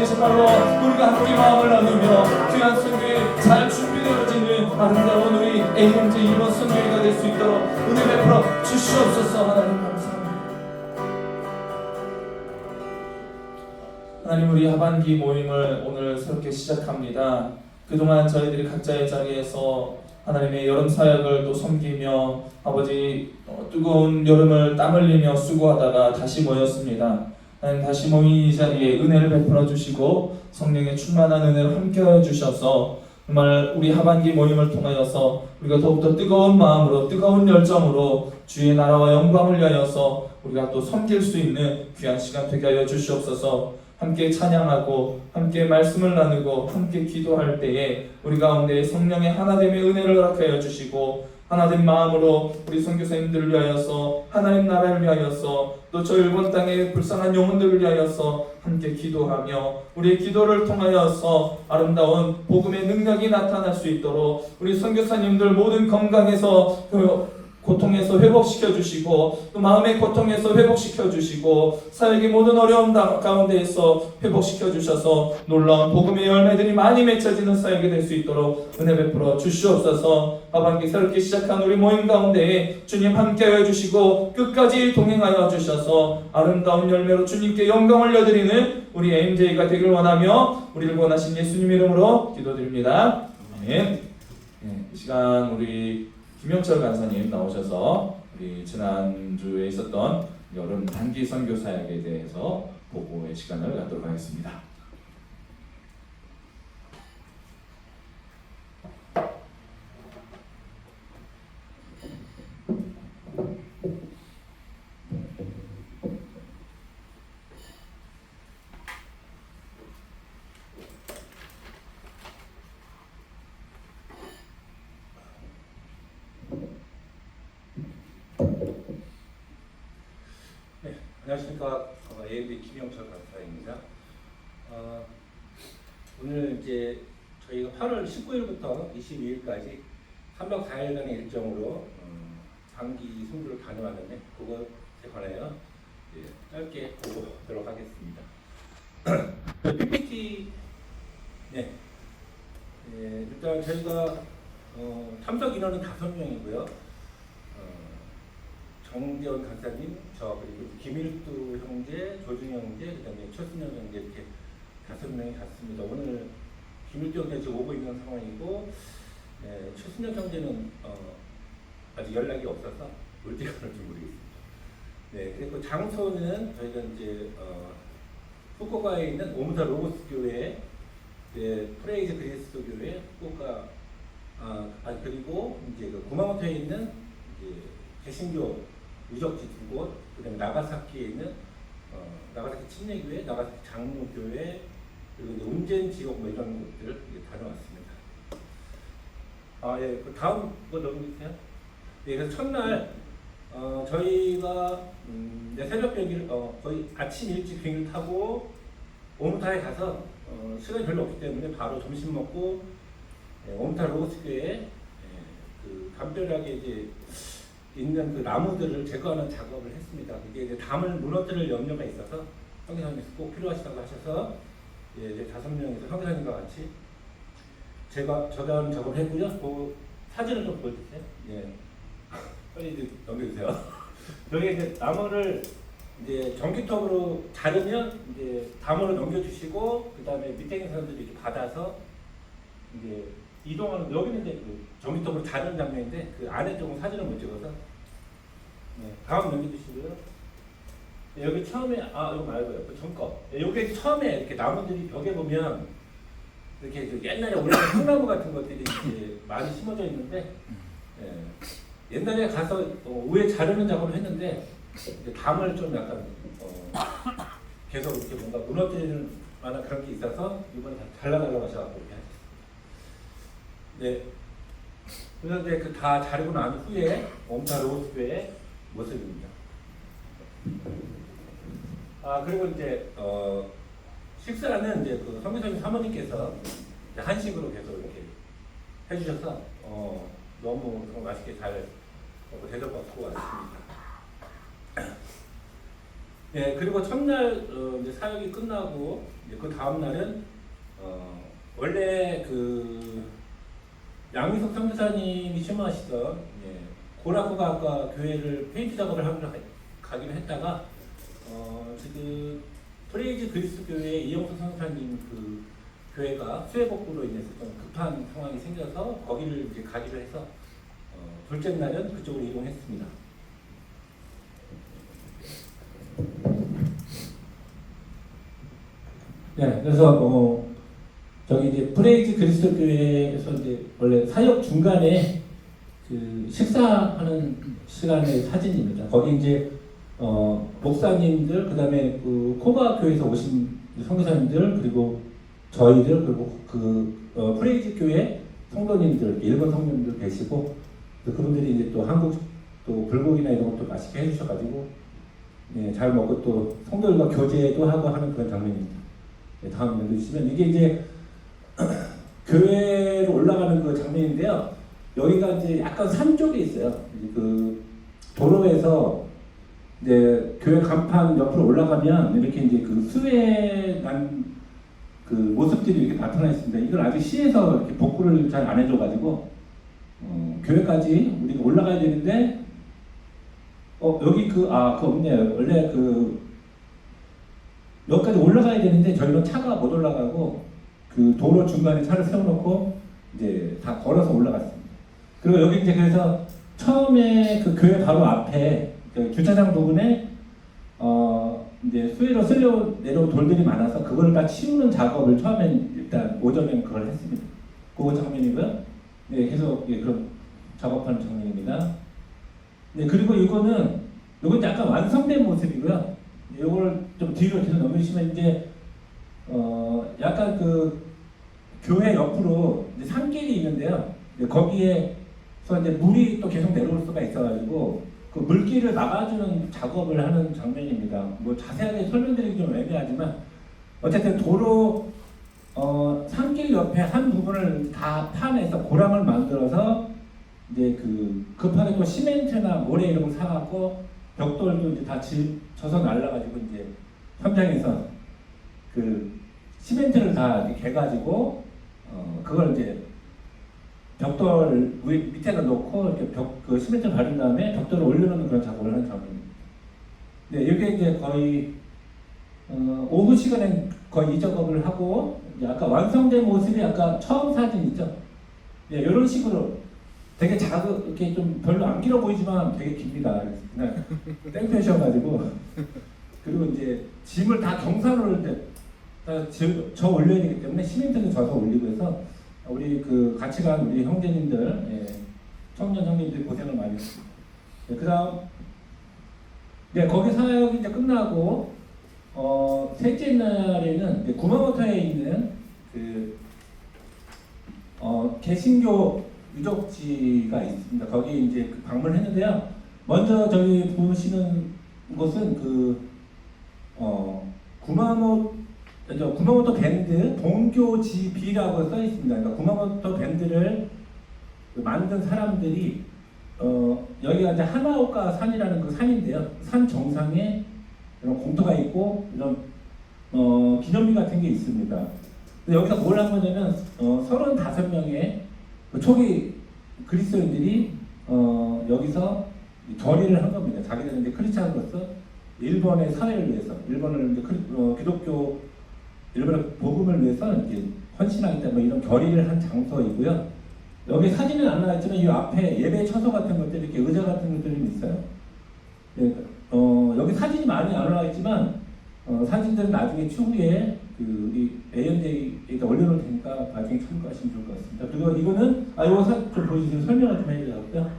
아버지 정말로 우리가 함께 마음을 나누며 귀한 선교에 잘 준비되어지는 아름다운 우리 AMJ 이번 선교회가 될 수 있도록 은혜 베풀어 주시옵소서. 하나님 감사합니다. 하나님 우리 하반기 모임을 오늘 새롭게 시작합니다. 그동안 저희들이 각자의 자리에서 하나님의 여름 사역을 또 섬기며 아버지 어, 뜨거운 여름을 땀 흘리며 수고하다가 다시 모였습니다. 하나님 다시 모인 이 자리에 은혜를 베풀어 주시고 성령의 충만한 은혜를 함께하여 주셔서 정말 우리 하반기 모임을 통하여서 우리가 더욱더 뜨거운 마음으로 뜨거운 열정으로 주의 나라와 영광을 위하여서 우리가 또 섬길 수 있는 귀한 시간 되게 하여 주시옵소서. 함께 찬양하고 함께 말씀을 나누고 함께 기도할 때에 우리 가운데 성령의 하나됨의 은혜를 허락하여 주시고 하나된 마음으로 우리 선교사님들을 위하여서 하나님 나라를 위하여서 또 저 일본 땅의 불쌍한 영혼들을 위하여서 함께 기도하며 우리의 기도를 통하여서 아름다운 복음의 능력이 나타날 수 있도록 우리 선교사님들 모든 건강에서 그 고통에서 회복시켜 주시고 또 마음의 고통에서 회복시켜 주시고 사역의 모든 어려움 가- 가운데에서 회복시켜 주셔서 놀라운 복음의 열매들이 많이 맺혀지는 사역이 될 수 있도록 은혜 베풀어 주시옵소서. 하반기 새롭게 시작한 우리 모임 가운데에 주님 함께하여 주시고 끝까지 동행하여 주셔서 아름다운 열매로 주님께 영광을 올려드리는 우리 MJ가 되길 원하며 우리를 원하신 예수님 이름으로 기도드립니다. 아멘. 네, 이 시간 우리 김영철 간사님 나오셔서 우리 지난주에 있었던 여름 단기 선교 사역에 대해서 보고의 시간을 갖도록 하겠습니다. 네, 안녕하십니까. 어, AMD 김영철 강사입니다. 어, 오늘 이제 저희가 8월 19일부터 22일까지 3박 4일간의 일정으로 음, 단기 승부를 다녀왔는데 그것에 관하여 이제 짧게 보도록 하겠습니다. PPT 네, 예, 일단 저희가 어, 참석 인원은 5명이고요. 어, 정재원 간사님, 저 그리고 김일두 형제, 조준 형제, 그다음에 최순영 형제 이렇게 다섯 명이 갔습니다. 오늘 형제 지금 오고 있는 상황이고 예, 최순영 형제는 어, 아직 연락이 없어서 올때 가는지 모르겠습니다. 네, 그리고 장소는 저희가 이제 어, 후쿠오카에 있는 오무사 로고스 교회, 예, 프레이즈 그리스도 교회, 후쿠오카 아, 아 그리고 이제 그 구마모토에 있는 이제 개신교 유적지 두 곳, 그다음에 나가사키에 있는 어, 나가사키 침례교회, 나가사키 장로교회, 그리고 이제 지역 뭐 이런 곳들 이제 다녀왔습니다. 아 예, 그 다음 거 넘기세요. 예, 그래서 첫날 어, 저희가 음, 이제 새벽 비행기를 어, 거의 아침 일찍 비행기를 타고 오무타에 가서 어, 시간이 별로 없기 때문에 바로 점심 먹고 예, 오무타 로스교에 예, 그 담벼락에 이제 있는 그 나무들을 제거하는 작업을 했습니다. 이게 이제 담을 무너뜨릴 염려가 있어서 성기사님께서 꼭 필요하시다고 하셔서 예, 이제 다섯 명이서 성기사님과 같이 제가 저단 작업을 했고요. 그 사진을 좀 보여주세요. 예. 빨리 이제 넘겨주세요. 여기 이제 나무를 이제 전기톱으로 자르면 이제 담으로 넘겨주시고 그 다음에 밑에 있는 사람들이 이렇게 받아서 이제 이동하는 여기는 이제 그 전기톱으로 자르는 장면인데 그 안에 쪽은 사진을 못 찍어서 네, 다음 넘겨주시고요. 네, 여기 처음에 아 이거 말고요. 그 전거 네, 여기 처음에 이렇게 나무들이 벽에 보면 이렇게 그 옛날에 오래된 통나무 같은 것들이 이제 많이 심어져 있는데 예, 옛날에 가서 어, 우에 자르는 작업을 했는데 담을 좀 약간 어, 계속 이렇게 뭔가 무너뜨리는 만한 그런 게 있어서 이번에 다 잘라달라고 하셔서 이렇게. 네. 그래서 이제 그 다 자르고 난 후에 옴타 로스교의 모습입니다. 아 그리고 이제 어, 식사는 이제 그 성교사님 사모님께서 한식으로 계속 이렇게 해주셔서 어, 너무 정말 맛있게 잘 대접받고 왔습니다. 네, 그리고 첫날 어, 이제 사역이 끝나고 이제 그 다음 날은 어, 원래 그 양희석 선교사님이 심하시던 예, 고라쿠가과 교회를 페인트 작업을 가- 가기로 했다가 어, 지금 프레이즈 그리스 교회 이영석 선교사님 그 교회가 수해 복구로 인해서 좀 급한 상황이 생겨서 거기를 이제 가기로 해서 어, 둘째 날은 그쪽으로 이동했습니다. 네, 그래서 어, 저기 이제 프레이즈 그리스도 교회에서 이제 원래 사역 중간에 그 식사하는 시간의 사진입니다. 거기 이제 어, 목사님들 그 다음에 그 코바 교회에서 오신 성교사님들 그리고 저희들 그리고 그 어, 프레이즈 교회 성도님들 일본 성도님들 계시고 또 그분들이 이제 또 한국 또 불고기나 이런 것도 맛있게 해주셔가지고 네, 잘 먹고 또 성도들과 교제도 하고 하는 그런 장면입니다. 네, 다음 면도 주시면 이게 이제 교회로 올라가는 그 장면인데요. 여기가 이제 약간 산 쪽에 있어요. 그 도로에서 이제 교회 간판 옆으로 올라가면 이렇게 이제 그 수해 난그 모습들이 이렇게 나타나 있습니다. 이걸 아직 시에서 이렇게 복구를 잘 안 해줘가지고 어, 교회까지 우리가 올라가야 되는데 어 여기 그아 그 없네요. 원래 그 여기까지 올라가야 되는데 저희는 차가 못 올라가고 그 도로 중간에 차를 세워놓고 이제 다 걸어서 올라갔습니다. 그리고 여기 이제 그래서 처음에 그 교회 바로 앞에 그 주차장 부분에 어 이제 수위로 쓸려 내려온 돌들이 많아서 그걸 다 치우는 작업을 처음엔 일단 오전에 그걸 했습니다. 그거 장면이고요. 네, 계속 예, 그런 작업하는 장면입니다. 네, 그리고 이거는 이건 약간 완성된 모습이고요. 이걸 좀 뒤로 계속 넘기시면 이제 어 약간 그 교회 옆으로 산길이 있는데요. 네, 거기에서 이제 물이 또 계속 내려올 수가 있어가지고 그 물길을 막아주는 작업을 하는 장면입니다. 뭐 자세하게 설명드리기 좀 애매하지만 어쨌든 도로 어, 산길 옆에 한 부분을 다 파내서 고랑을 만들어서 이제 그 급하게 또 시멘트나 모래 이런 걸 사갖고 벽돌도 이제 다 지, 져서 날라가지고 이제 현장에서 그 시멘트를 다 개가지고 어, 그걸 이제 벽돌 위, 밑에다 놓고 이렇게 벽, 그 시멘트 바른 다음에 벽돌을 올려놓는 그런 작업을 하는 작업입니다. 네, 이게 이제 거의 어, 오후 시간에 거의 이 작업을 하고 아까 완성된 모습이 아까 처음 사진 있죠? 네, 이런 식으로 되게 작은 이렇게 좀 별로 안 길어 보이지만 되게 깁니다. 그냥 땡볕이어가지고 그리고 이제 짐을 다 경사로 지- 저 올려야 되기 때문에 시멘트는 져서 올리고 해서 우리 그 같이 간 우리 형제님들 예, 청년 형님들 고생을 많이 했습니다. 네, 그다음 네 거기 사역이 이제 끝나고 어 셋째 날에는 이제 구마모토에 있는 그 어, 개신교 유적지가 있습니다. 거기 이제 그 방문했는데요. 먼저 저기 보시는 곳은 그 어, 구마모 저 구마모토 밴드 동교지비라고 써 있습니다. 그러니까 구마모토 밴드를 그 만든 사람들이 어, 여기가 이제 하나오카 산이라는 그 산인데요. 산 정상에 이런 공터가 있고 이런 어, 기념비 같은 게 있습니다. 여기서 뭘 한 거냐면 어, 35명의 그 초기 그리스도인들이 어, 여기서 결의를 한 겁니다. 자기들은 이제 크리스찬으로서 일본의 사회를 위해서 일본을 이제 크리, 어, 기독교 일본의 복음을 위해서 이제 헌신하겠다 뭐 이런 결의를 한 장소이고요. 여기 사진은 안 나왔지만 이 앞에 예배 처소 같은 것들 이렇게 의자 같은 것들이 좀 있어요. 네, 어, 여기 사진이 많이 안 올라와 있지만 어, 사진들은 나중에 추후에 그 우리 ANJ에다 올려놓을 테니까 나중에 참고하시면 좋을 것 같습니다. 그리고 이거는 아 이거 사, 좀 보여주세요. 설명을 좀 해드리고요.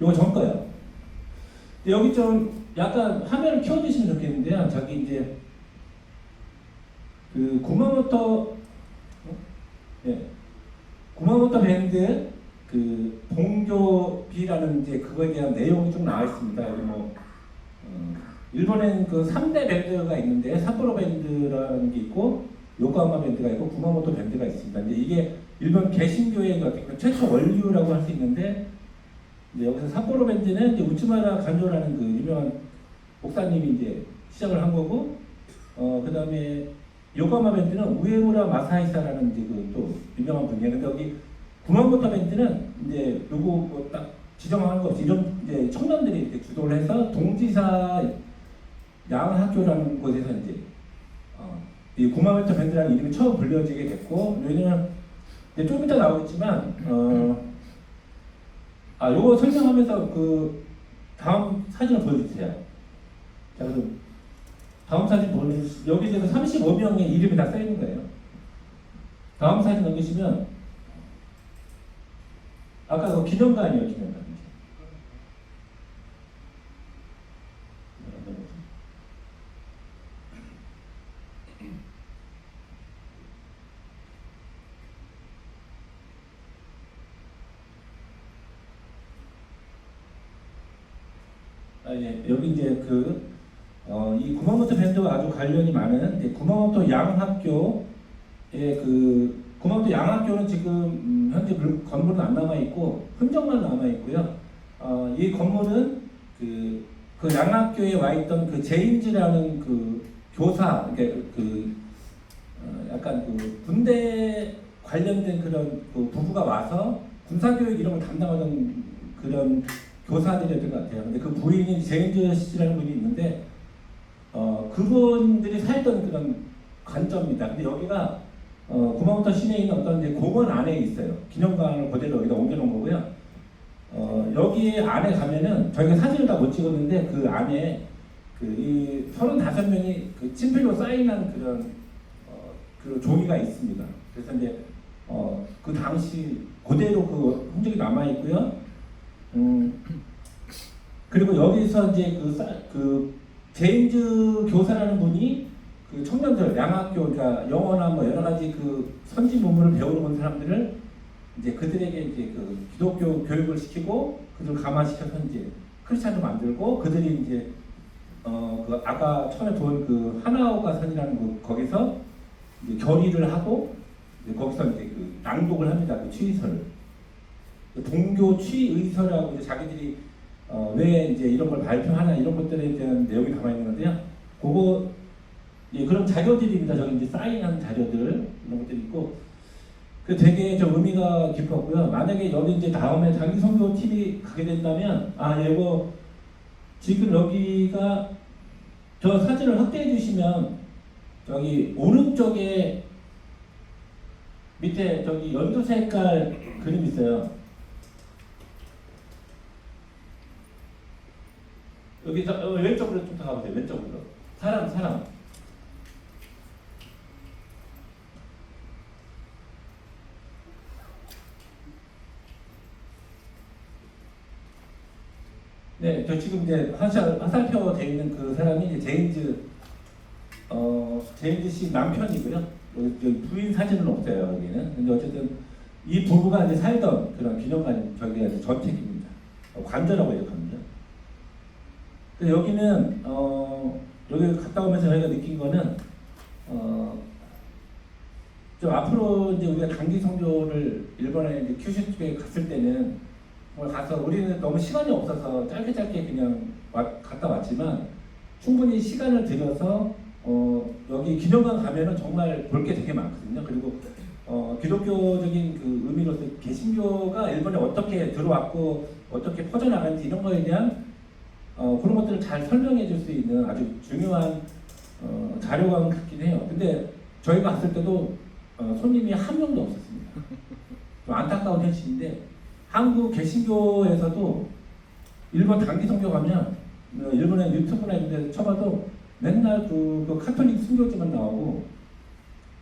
이거 전 거예요. 여기 좀 약간 화면을 키워주시면 좋겠는데요. 저기 이제 그 구마모토 어? 네. 구마모토 밴드 그 봉교비라는 이제 그거에 대한 내용이 좀 나와 있습니다. 뭐 어, 일본엔 그 3대 밴드가 있는데 삿포로 밴드라는 게 있고 요코하마 밴드가 있고 구마모토 밴드가 있습니다. 이제 이게 일본 개신교의 보면 최초 원류라고 할 수 있는데 이제 여기서 삿포로 밴드는 이제 우츠마라 간조라는 그 유명한 목사님이 이제 시작을 한 거고 어 그다음에 요가마 밴드는 우에무라 마사이사라는 이제 그또 유명한 분이에요. 근데 여기 구마모토 밴드는 이제 요거 뭐딱 지정하는 거 없이 이런 이제 청년들이 이렇게 주도를 해서 동지사 양학교라는 곳에서 이제 어, 이 구마모토 밴드라는 이름이 처음 불려지게 됐고 여기는 이제 좀 이따 나오겠지만 어, 아 요거 설명하면서 그 다음 사진을 보여주세요. 자 그럼 다음 사진 보는 여기 지금 35명의 이름이 다 써 있는 거예요. 다음 사진 넘기시면 아까 그 기념관이에요, 기념관. 아, 예. 여기 이제 그, 어, 이 구마모토 밴드와 아주 관련이 많은 구마모토 양학교의 그, 구마모토 양학교는 지금 음, 현재 물- 건물은 안 남아 있고 흔적만 남아 있고요. 어, 이 건물은 그, 그 양학교에 와 있던 그 제임즈라는 그 교사, 그러니까 그, 어, 약간 그 군대 관련된 그런 그 부부가 와서 군사교육 이런 걸 담당하던 그런 교사들이었던 것 같아요. 근데 그 부인이 제인즈 씨라는 분이 있는데 어 그분들이 살던 그런 관점입니다. 근데 여기가 어 구마모토 시내에 있는 어떤 이제 공원 안에 있어요. 기념관을 그대로 여기다 옮겨놓은 거고요. 어 여기 안에 가면은 저희가 사진을 다 못 찍었는데 그 안에 그이 35명이 그 친필로 사인한 그런 어, 그 종이가 있습니다. 그래서 이제 어, 그 당시 그대로 그 흔적이 남아 있고요. 음, 그리고 여기서 이제 그, 사- 그 제임즈 교사라는 분이 그 청년들 양학교 그러니까 영어나 뭐 여러 가지 그 선지 문물을 배우러 온 사람들을 이제 그들에게 이제 그 기독교 교육을 시키고 그들을 감화시켜서 이제 크리스찬을 만들고 그들이 이제 어 그 아까 처음에 본 그 하나오가 산이라는 그 거기서 이제 결의를 하고 이제 거기서 이제 그 낭독을 합니다 그 취의서를. 그 동교 취의서라고 이제 자기들이 어, 왜 이제 이런 걸 발표하나 이런 것들에 대한 내용이 담아 있는 건데요. 그거 예, 그런 자료들입니다. 저기 이제 사인한 자료들 이런 것들이 있고 그 되게 좀 의미가 깊었고요. 만약에 여기 이제 다음에 장기 선교 팀이 가게 된다면 아 이거 지금 여기가 저 사진을 확대해 주시면 저기 오른쪽에 밑에 저기 연두 색깔 그림 있어요. 여기 저, 어, 왼쪽으로 좀 더 가보세요. 왼쪽으로. 사람, 사람. 네, 저 지금 이제 화살, 화살표 돼 있는 그 사람이 이제 제임즈, 어, 제임즈 씨 남편이고요. 부인 사진은 없어요, 여기는. 근데 어쨌든 이 부부가 이제 살던 그런 기념관, 이제 전택입니다. 어, 관저라고 얘기합니다. 근데 여기는 어 여기 갔다 오면서 저희가 느낀 거는 어 좀 앞으로 이제 우리가 단기 성교를 일본에 이제 큐슈 쪽에 갔을 때는 가서 우리는 너무 시간이 없어서 짧게 짧게 그냥 와- 갔다 왔지만 충분히 시간을 들여서 어 여기 기념관 가면은 정말 볼 게 되게 많거든요. 그리고 어 기독교적인 그 의미로서 개신교가 일본에 어떻게 들어왔고 어떻게 퍼져나간지 이런 거에 대한 어, 그런 것들을 잘 설명해 줄 수 있는 아주 중요한 어, 자료관 같긴 해요. 근데 저희가 갔을 때도 어, 손님이 한 명도 없었습니다. 좀 안타까운 현실인데 한국 개신교에서도 일본 단기 선교 가면 어, 일본의 유튜브나 이런 데 쳐봐도 맨날 그, 그 카톨릭 순교지만 나오고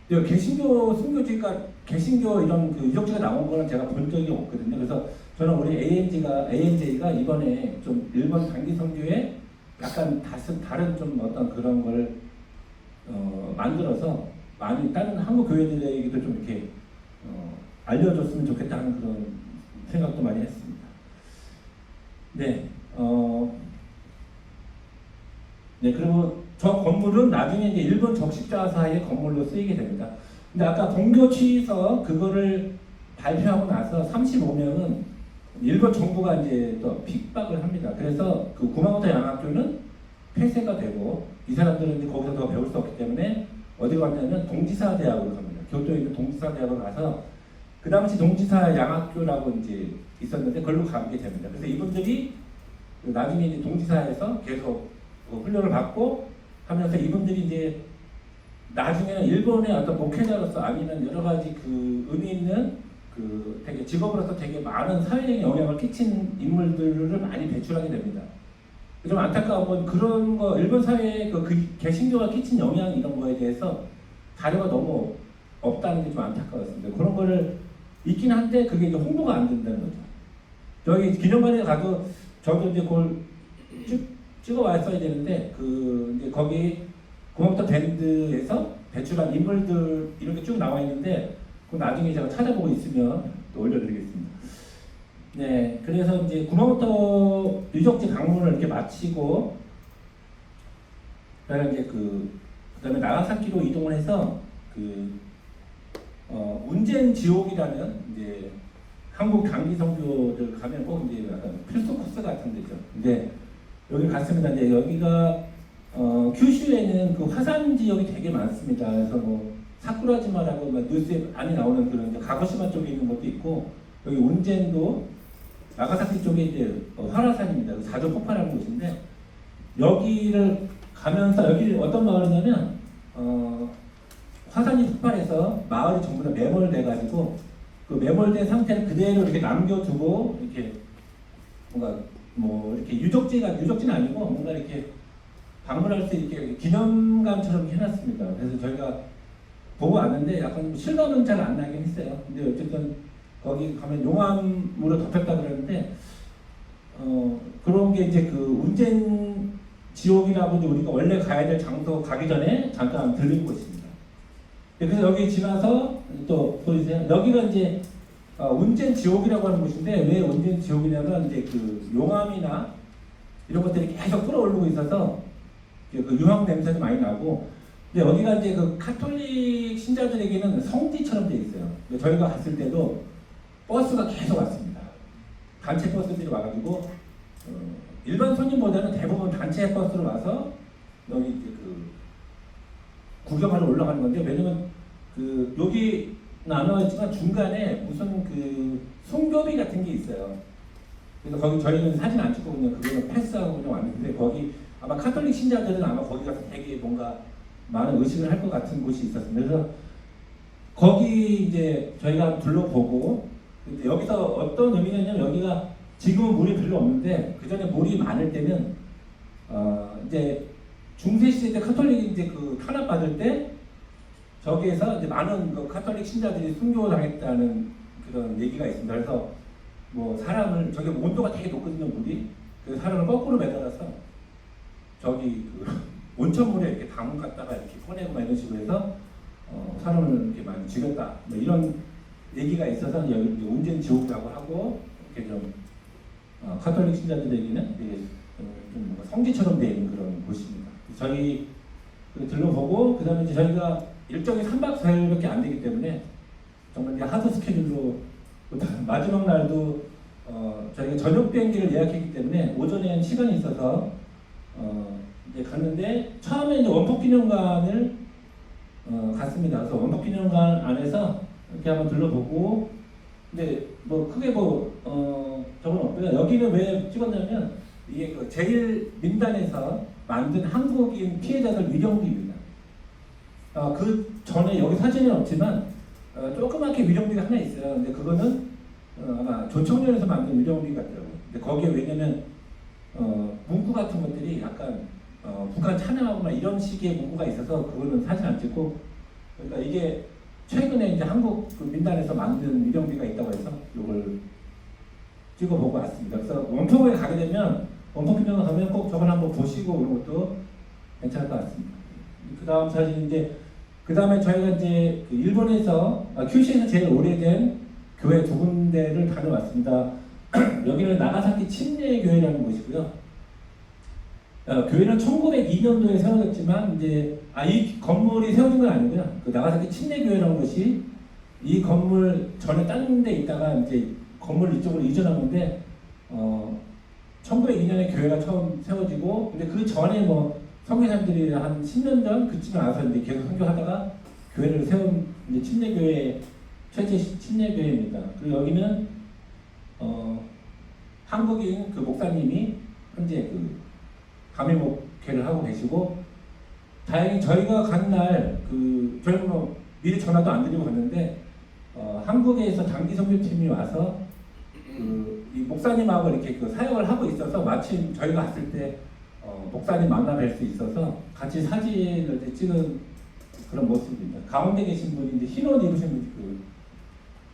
이 개신교 순교지가 개신교 이런 그 유적지가 나온 거는 제가 본 적이 없거든요. 그래서 저는 우리 ANG가 ANJ가 이번에 좀 일본 단기 선교에 약간 다른 다른 좀 어떤 그런 걸 어, 만들어서 많이 다른 한국 교회들에게도 좀 이렇게 어, 알려줬으면 좋겠다는 그런 생각도 많이 했습니다. 네, 어, 네 그리고 저 건물은 나중에 이제 일본 적십자사의 건물로 쓰이게 됩니다. 근데 아까 동교 취의서 그거를 발표하고 나서 35명은 일본 정부가 이제 또 핍박을 합니다. 그래서 그 구마모토 양학교는 폐쇄가 되고 이 사람들은 이제 거기서 더 배울 수 없기 때문에 어디 갔냐면 동지사 대학으로 갑니다. 교토에 있는 동지사 대학으로 가서 그 당시 동지사 양학교라고 이제 있었는데 그걸로 가게 됩니다. 그래서 이분들이 그 나중에 이제 동지사에서 계속 그 훈련을 받고 하면서 이분들이 이제 나중에는 일본의 어떤 목회자로서 아니면 여러 가지 그 의미 있는 그 되게 직업으로서 되게 많은 사회적인 영향을 끼친 인물들을 많이 배출하게 됩니다. 좀 안타까운 건 그런 거 일본 사회에 그, 그 개신교가 끼친 영향 이런 거에 대해서 자료가 너무 없다는 게 좀 안타까웠습니다. 그런 거를 있긴 한데 그게 이제 홍보가 안 된다는 거죠. 저희 기념관에 가도 저도 이제 그걸 찍, 찍어 왔어야 되는데 그 이제 거기 고맙다 밴드에서 배출한 인물들 이렇게 쭉 나와 있는데 그 나중에 제가 찾아보고 있으면 또 올려드리겠습니다. 네, 그래서 이제 구마모토 유적지 방문을 이렇게 마치고 그다음에 이제 그 그다음에 나가사키로 이동을 해서 그 어, 운젠 지옥이라는 이제 한국 장기 성교들 가면 꼭 이제 약간 필수 코스 같은 데죠. 근데 여기 갔습니다. 이제 여기가 어, 큐슈에는 그 화산 지역이 되게 많습니다. 그래서 뭐 사쿠라지마라고 막 뉴스에 많이 나오는 그런 가고시마 쪽에 있는 것도 있고 여기 운젠도 나가사키 쪽에 이제 어, 활화산입니다. 그 자주 폭발하는 곳인데 여기를 가면서 여기 어떤 마을이냐면 어, 화산이 폭발해서 마을이 전부 다 매몰돼 가지고 그 매몰된 상태를 그대로 이렇게 남겨두고 이렇게 뭔가 뭐 이렇게 유적지가 유적지는 아니고 뭔가 이렇게 방문할 수 있게 기념관처럼 해놨습니다. 그래서 저희가 보고 왔는데 약간 실감은 잘 안 나긴 했어요. 근데 어쨌든 거기 가면 용암으로 덮였다 그러는데 어 그런 게 이제 그 운젠 지옥이라고 이제 우리가 원래 가야 될 장소 가기 전에 잠깐 들린 곳입니다. 네, 그래서 여기 지나서 또 보이세요? 여기가 이제 어, 운젠 지옥이라고 하는 곳인데 왜 운젠 지옥이냐면 이제 그 용암이나 이런 것들이 계속 끌어오르고 있어서 그 유황 냄새도 많이 나고 근데 여기가 이제 그 카톨릭 신자들에게는 성지처럼 돼 있어요. 저희가 갔을 때도 버스가 계속 왔습니다. 단체 버스들이 와가지고 어, 일반 손님보다는 대부분 단체 버스로 와서 여기 이제 그 구경하러 올라가는 건데 왜냐면 그 여기 나눠 있지만 중간에 무슨 그 송교비 같은 게 있어요. 그래서 거기 저희는 사진 안 찍고 그냥 그거는 패스하고 그냥 왔는데 거기 아마 카톨릭 신자들은 아마 거기 가서 되게 뭔가 많은 의식을 할 것 같은 곳이 있었습니다. 그래서 거기 이제 저희가 둘러보고 여기서 어떤 의미가 있냐면 여기가 지금은 물이 별로 없는데 그 전에 물이 많을 때는 어 이제 중세 시대 때 카톨릭이 이제 그 탄압 받을 때 저기에서 이제 많은 그 카톨릭 신자들이 순교당했다는 그런 얘기가 있습니다. 그래서 뭐 사람을 저기 온도가 되게 높거든요 물이 그 사람을 거꾸로 매달아서 저기 그 온천물에 이렇게 담 갖다가 이렇게 꺼내고 막 이런 식으로 해서 어, 사람을 이렇게 많이 죽였다 뭐 이런 얘기가 있어서 운전 지옥이라고 하고 이렇게 좀 어, 카톨릭 신자들에게는 좀 뭔가 성지처럼 되어 있는 그런 곳입니다. 저희 그 들러보고 그다음에 이제 저희가 일정이 3박 4일밖에 안 되기 때문에 정말 하드 스케줄로 또 마지막 날도 어, 저희가 저녁 비행기를 예약했기 때문에 오전에 시간이 있어서 어, 이제 갔는데 처음에 이제 원폭기념관을 어, 갔습니다. 그래서 원폭기념관 안에서 이렇게 한번 둘러보고 근데 뭐 크게 뭐 어, 저건 없고요. 여기는 왜 찍었냐면 이게 그 제일 민단에서 만든 한국인 피해자들 위령비입니다. 어, 그 전에 여기 사진은 없지만 어, 조그맣게 위령비가 하나 있어요. 근데 그거는 어, 아마 조청년에서 만든 위령비 같더라고요. 근데 거기에 왜냐면 어, 문구 같은 것들이 약간 어, 북한 찬양하거나 이런 식의 문구가 있어서 그거는 사진 안 찍고 그러니까 이게 최근에 이제 한국 그 민단에서 만든 위령비가 있다고 해서 이걸 찍어보고 왔습니다. 그래서 원포에 가게 되면 원포 기념관 가면 꼭 저걸 한번 보시고 이런 것도 괜찮을 것 같습니다. 그 다음 사진 이제 그 다음에 저희가 이제 그 일본에서 아, 큐슈에서 제일 오래된 교회 두 군데를 다녀왔습니다. 여기는 나가사키 침례 교회라는 곳이고요. 어, 교회는 1902년도에 세워졌지만 이제 아 이 건물이 세워진 건 아니고요. 그 나가사키 침례 교회라는 곳이 이 건물 전에 다른 데 있다가 이제 건물 이쪽으로 이전한 건데 어 1902년에 교회가 처음 세워지고 근데 그 전에 뭐 선교사님들이 한 10년 전 그쯤에 와서 이제 계속 선교하다가 교회를 세운 이제 침례교회 최대 침례교회입니다. 그리고 여기는 어 한국인 그 목사님이 현재 그 감회 목회를 하고 계시고 다행히 저희가 간 날그 저희는 뭐 미리 전화도 안 드리고 갔는데 어, 한국에서 장기 선교팀이 와서 그이 목사님하고 이렇게 그 사역을 하고 있어서 마침 저희가 갔을 때 어, 목사님 만나 뵐 수 있어서 같이 사진을 찍은 그런 모습입니다. 가운데 계신 분이 이제 흰옷 입으신 분이 그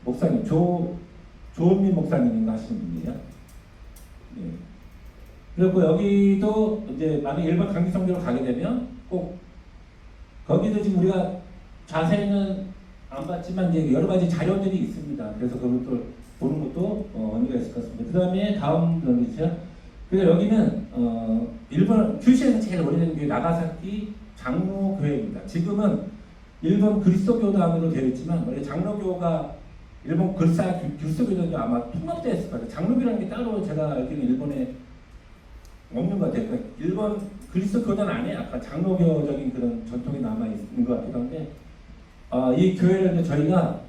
목사님 조 조은민 목사님인가 하시는 분이에요. 네. 그리고 여기도 이제 만약 일반 강기 성교를 가게 되면 꼭 거기도 지금 우리가 자세히는 안 봤지만 이제 여러 가지 자료들이 있습니다. 그래서 그것도 보는 것도 어, 의미가 있을 것 같습니다. 그 다음에 다음 넘기죠. 그래서 여기는 어, 일본 규슈에서 제일 오래된 교회 나가사키 장로교회입니다. 지금은 일본 그리스도교단으로 되어 있지만 원래 장로교가 일본 글사 그리스도교단이 아마 통합되었을 거예요. 장로교라는 게 따로 제가 알기로는 일본에 없는 것 같아요. 그러니까 일본 그리스도교단 안에 약간 장로교적인 그런 전통이 남아 있는 것 같기도 한데 어, 이 교회를 저희가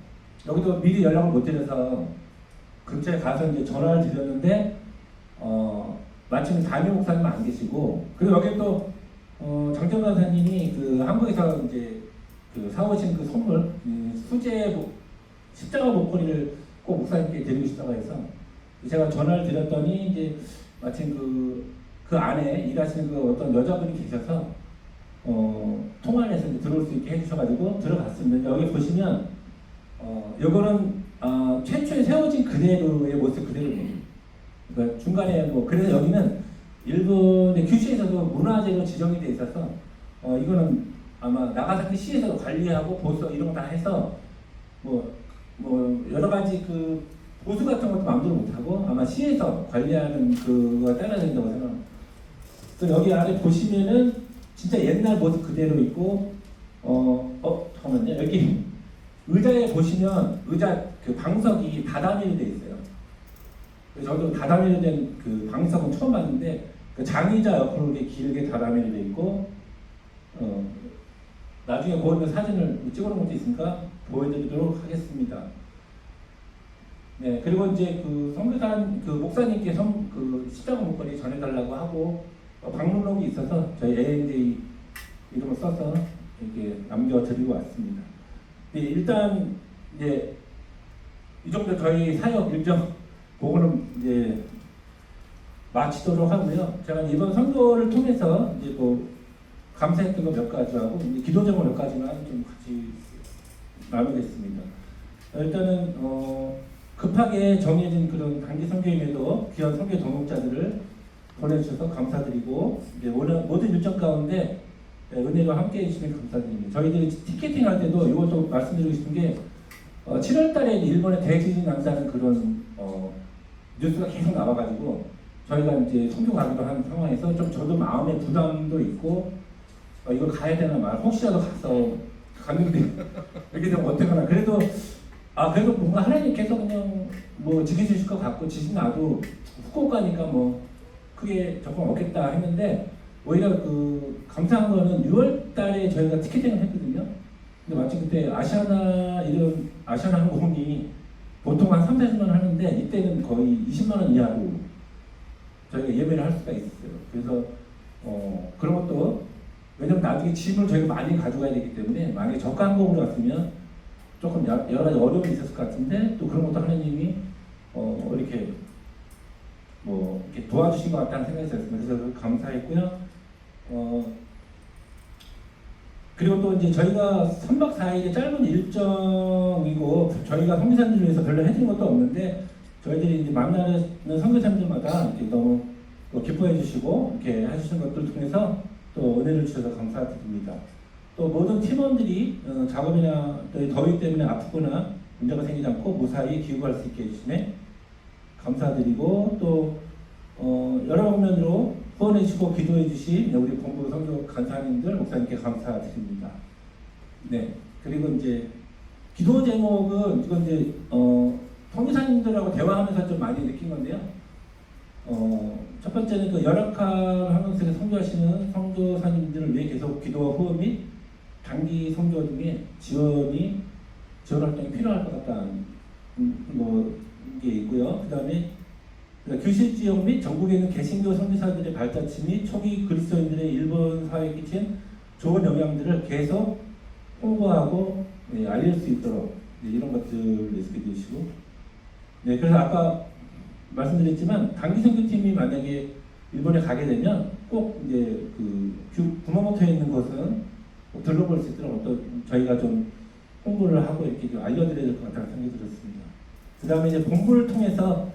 여기도 미리 연락을 못 드려서 근처에 가서 이제 전화를 드렸는데 어, 마침 담임 목사님 안 계시고 그리고 여기 또 어, 장정 간사님이 그 한국에서 이제 그 사오신 그 선물 음, 수제 목- 십자가 목걸이를 꼭 목사님께 드리고 싶다고 해서 제가 전화를 드렸더니 이제 마침 그, 그 안에 일하시는 그 어떤 여자분이 계셔서 어, 통화를 해서 들어올 수 있게 해주셔가지고 들어갔습니다. 여기 보시면 어, 요거는 어, 최초에 세워진 그대로의 모습 그대로입니다. 그러니까 중간에 뭐 그래서 여기는 일본의 규슈에서도 문화재로 지정이 돼 있어서 어, 이거는 아마 나가사키 시에서 관리하고 보수 이런 거 다 해서 뭐, 뭐 여러 가지 그 보수 같은 것도 마음대로 못하고 아마 시에서 관리하는 그거 따라야 된다고 생각합니다. 그래서 여기 안에 보시면은 진짜 옛날 모습 그대로 있고 어, 어 잠깐만요 여기 의자에 보시면 의자 그 방석이 다다미로 돼 있어요. 저도 다다미로 된 그 방석은 처음 봤는데 그 장의자 옆으로 이렇게 길게 다다미로 돼 있고 어, 나중에 보이면 사진을 찍어놓은 것도 있으니까 보여드리도록 하겠습니다. 네 그리고 이제 그 선교단 그 목사님께 선, 그 십자가 목걸이 전해달라고 하고 어, 방문록이 있어서 저희 A&D 이름을 써서 이렇게 남겨드리고 왔습니다. 네, 일단 이제 이 정도 저희 사역 일정 그거는 이제 마치도록 하고요. 제가 이번 선교를 통해서 이제 뭐 감사했던 거 몇 가지 하고 기도 제목 몇 가지만 좀 같이 나누겠습니다. 어, 일단은 어, 급하게 정해진 그런 단기 선교임에도 귀한 선교 동역자들을 보내주셔서 감사드리고 이제 오늘 모든 일정 가운데 네, 은혜로 함께 해 주시면 감사드립니다. 저희들이 티켓팅 할 때도 이것도 말씀드리고 싶은 게 어, 7월달에 일본에 대지진 난다는 그런 어, 뉴스가 계속 나와가지고 저희가 이제 선교 가기로 한 상황에서 좀 저도 마음의 부담도 있고 어, 이걸 가야 되나 말 혹시라도 가서 갔는데 이렇게 되면 어떡하나 그래도 아 그래도 뭔가 하나님께서 그냥 뭐 지켜주실 것 같고 지신 나도 후쿠오카니까 뭐 크게 조금 없겠다 했는데 오히려 그 감사한 거는 6월 달에 저희가 티켓팅을 했거든요. 근데 마침 그때 아시아나 이런 아시아나 항공이 보통 한 3, 40만 원 하는데 이때는 거의 20만 원 이하로 저희가 예매를 할 수가 있었어요. 그래서 어 그런 것도 왜냐면 나중에 짐을 저희가 많이 가져가야 되기 때문에 만약에 저가 항공으로 갔으면 조금 여- 여러 가지 어려움이 있었을 것 같은데 또 그런 것도 하나님이 어 이렇게 뭐 이렇게 도와주신 것 같다는 생각이 들었습니다. 그래서 감사했고요. 어 그리고 또 이제 저희가 3박 4일의 짧은 일정이고 저희가 선교사님을 위해서 별로 해준 것도 없는데 저희들이 이제 만나는 선교사님들마다 이렇게 너무 또 기뻐해 주시고 이렇게 해주신 것들을 통해서 또 은혜를 주셔서 감사드립니다. 또 모든 팀원들이 어, 작업이나 또 더위 때문에 아프거나 문제가 생기지 않고 무사히 귀국할 수 있게 해주심에 감사드리고 또 어, 여러 방면으로 후원해 주시고 기도해 주신 우리 본부 성교 간사님들 목사님께 감사드립니다. 네 그리고 이제 기도 제목은 이건 이제 어, 성교사님들하고 대화하면서 좀 많이 느낀 건데요. 어, 첫 번째는 그 열악한 환경 속에 선교하시는 선교사님들을 위해 계속 기도와 후원 및 단기 선교 중에 지원이 지원 활동이 필요할 것 같다는 음, 뭐 게 있고요. 그 다음에 교실 지역 및 전국에 있는 개신교 선교사들의 발자취 및 초기 그리스도인들의 일본 사회에 끼친 좋은 영향들을 계속 홍보하고 네, 알릴 수 있도록 네, 이런 것들을 리스크 주시고 네 그래서 아까 말씀드렸지만 단기 선교팀이 만약에 일본에 가게 되면 꼭 이제 그 규- 구마모토에 있는 것은 꼭 들러볼 수 있도록 어떤 저희가 좀 홍보를 하고 이렇게 좀 알려드려야 될 것 같다는 생각이 들었습니다. 그 다음에 이제 본부를 통해서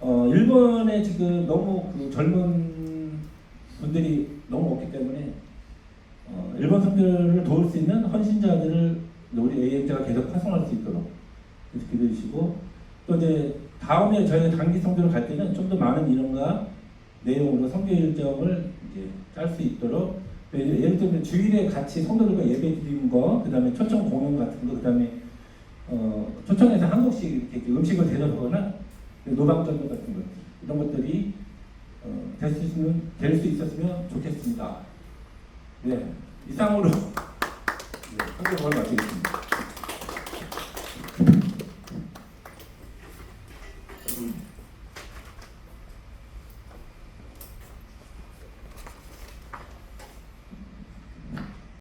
어, 일본에 지금 너무 그 젊은 분들이 너무 없기 때문에 어, 일본 선교를 도울 수 있는 헌신자들을 우리 AM제가 계속 활성화할 수 있도록 기도해 주시고 또 이제 다음에 저희가 단기 선교를 갈 때는 좀 더 많은 인원과 내용으로 선교 일정을 이제 짤 수 있도록 예를 들면 주일에 같이 성도들과 예배 드리는 거, 그 다음에 초청 공연 같은 거, 그 다음에 어, 초청해서 한국식 이렇게 음식을 대접하거나 노방전도 같은 것들 이런 것들이 어, 될수 있으면 될 수 있었으면 좋겠습니다. 네 이상으로 네, 선교를 마치겠습니다.